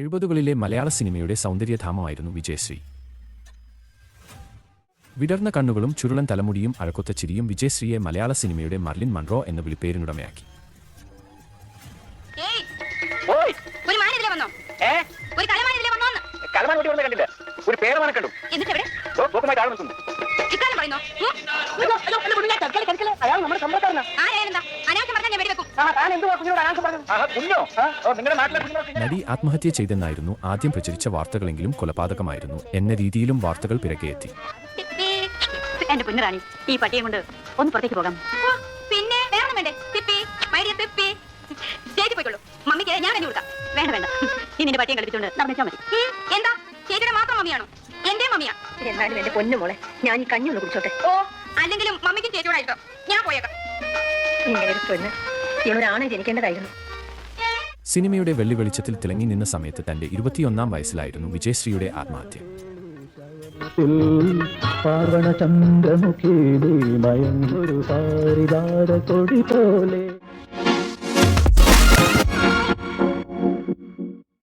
എഴുപതുകളിലെ മലയാള സിനിമയുടെ സൗന്ദര്യധാമമായിരുന്നു വിജയശ്രീ വിടർന്ന കണ്ണുകളും ചുരുളൻ തലമുടിയും അഴക്കൊത്ത ചിരിയും വിജയശ്രീയെ മലയാള സിനിമയുടെ മർലിൻ മൺറോ എന്ന വിളിപ്പേരിനുടമയാക്കി? അയാൾ നമ്മുടെ സമ്പത്താരനാ നടി ആത്മഹത്യ ചെയ്തെന്നായിരുന്നു ആദ്യം പ്രചരിച്ച വാർത്തകളെങ്കിലും കൊലപാതകമായിരുന്നു. എന്ന രീതിയിലും വാർത്തകൾ പിറകെയെത്തി. എന്റെ കുഞ്ഞറാണി ഈ പട്ടിയെ കൊണ്ട് ഒന്ന് പുറത്തേക്ക് പോകാം. പിന്നെ വേറെ വേണ്ടേ? പിപ്പി മൈഡിയ പിപ്പി ചേച്ചി പോയിക്കോളൂ. മമ്മിക്ക് ഞാൻ കഴിഞ്ഞു കൊടുക്കാം. വേണ്ട വേണ്ട. നീ നിന്റെ പട്ടിയെ കളിപ്പിച്ചോണ്ട് നടന്നിച്ചാ മതി. എന്താ? ചേച്ചിയുടെ മാത്രം മമ്മിയാണോ? എന്റെ മമ്മിയാ? എന്നാലും എന്റെ പൊന്നു മോളെ ഞാൻ ഈ കഞ്ഞി ഒന്ന് കുടിച്ചോട്ടെ. ഓ അല്ലെങ്കിലും മമ്മിക്കും ചേച്ചിയോടായിട്ടോ ഞാൻ പോയേക്കാം. ഇങ്ങനെ ഒരു പെണ്ണ് ഇവളൊരാണ് ജനിക്കേണ്ടതായിരുന്നു. സിനിമയുടെ വെള്ളി വെളിച്ചത്തിൽ തിളങ്ങി നിന്ന സമയത്ത് തന്റെ ഇരുപത്തിയൊന്നാം വയസ്സിലായിരുന്നു വിജയശ്രീയുടെ ആത്മഹത്യ. പാർവണ ചന്ദ്രമുഖിലേ മയങ്ങൊരു പാരിതാര കൊടി പോലെ